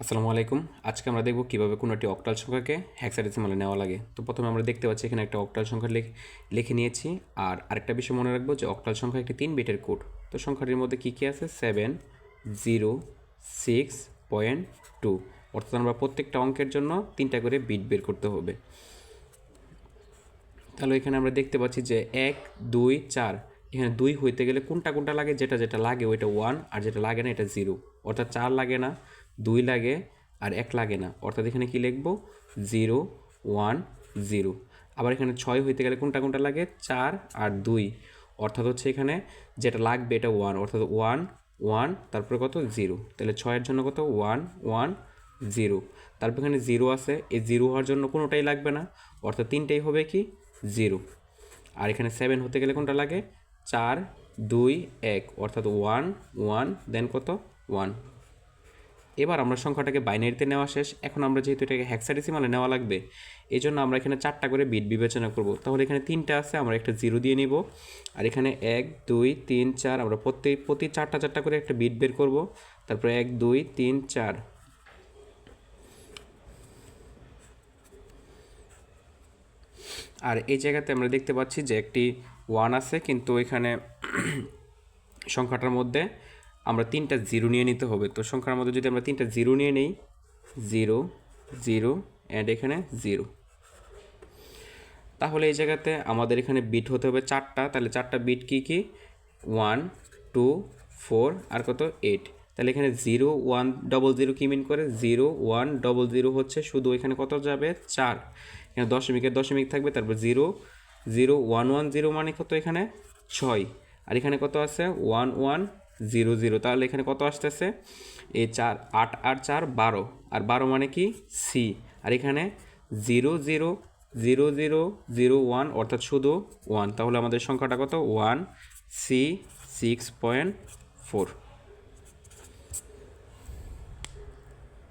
আসসালামু আলাইকুম। আজকে আমরা দেখব কীভাবে কোনো একটি অক্টাল সংখ্যাকে হ্যাক্সাডেসিমালে নেওয়া লাগে। তো প্রথমে আমরা দেখতে পাচ্ছি এখানে একটা অক্টাল সংখ্যা লিখ- নিয়েছি। আর আরেকটা বিষয় মনে রাখব যে অক্টাল সংখ্যা একটি তিন বিটের কোড। তো সংখ্যাটির মধ্যে কী কী আছে? Seven zero six point two অর্থাৎ আমরা প্রত্যেকটা অঙ্কের জন্য তিনটা করে বিট বের করতে হবে। তাহলে এখানে আমরা দেখতে পাচ্ছি যে এক, দুই, চার। এখানে দুই হইতে গেলে কোনটা কোনটা লাগে? যেটা যেটা লাগে ওইটা ওয়ান আর যেটা লাগে না এটা জিরো অর্থাৎ চার লাগে না। দুই লাগে আর এক লাগে না। অর্থাৎ এখানে কি লিখব? Zero, one, zero. আবার এখানে ছয় হইতে গেলে কোনটা কোনটা লাগে? চার আর দুই। অর্থাৎ হচ্ছে এখানে যেটা লাগবে এটা ওয়ান। অর্থাৎ ওয়ান ওয়ান, তারপরে কত? জিরো। তাহলে ছয়ের জন্য কত? One one, zero. তারপর এখানে জিরো আছে। এই জিরো হওয়ার জন্য কোনোটাই লাগবে না। অর্থাৎ তিনটেই হবে কি? জিরো। আর এখানে সেভেন হতে গেলে কোনটা লাগে? চার, দুই, এক। অর্থাৎ ওয়ান ওয়ান, দেন কত? ওয়ান। এবার আমরা সংখ্যাটাকে বাইনারিতে নেওয়া শেষ। এখন আমরা যেহেতু এটাকে হ্যাক্সাডেসিমালে নেওয়া লাগবে এই জন্য আমরা এখানে চারটা করে বিট বিবেচনা করব। তাহলে এখানে তিনটা আছে, আমরা একটা জিরো দিয়ে নিব। আর এখানে এক, দুই, তিন, চার, আমরা প্রত্যেক, প্রতি চারটা চারটা করে একটা বিট বের করব। তারপরে এক, দুই, তিন, চার। আর এই জায়গাতে আমরা দেখতে পাচ্ছি যে একটি ওয়ান আছে, কিন্তু এখানে সংখ্যাটার মধ্যে আমরা তিনটা জিরো নিয়ে নিতে হবে। তো সংখ্যার মধ্যে যদি আমরা তিনটা জিরো নিয়ে নিই, জিরো জিরো অ্যান্ড এখানে জিরো। তাহলে এই জায়গাতে আমাদের এখানে বিট হতে হবে চারটা। তাহলে চারটা বিট কী কী? ওয়ান টু ফোর আর কত? এইট তাহলে এখানে জিরো ওয়ান ডবল জিরো কি মিন করে? জিরো ওয়ান ডবল জিরো হচ্ছে শুধু এখানে কত যাবে? চার। এখানে দশমিকের দশমিক থাকবে, তারপর zero zero one one zero মানে কত এখানে? ছয়। আর এখানে কত আছে? One one zero zero. তাহলে এখানে কত আসতেছে? এ চার, আট আর চার, বারো। আর বারো মানে কি? সি। আর এখানে zero zero zero zero zero one, অর্থাৎ শুধু ওয়ান। তাহলে আমাদের সংখ্যাটা কত? One, C, six point four.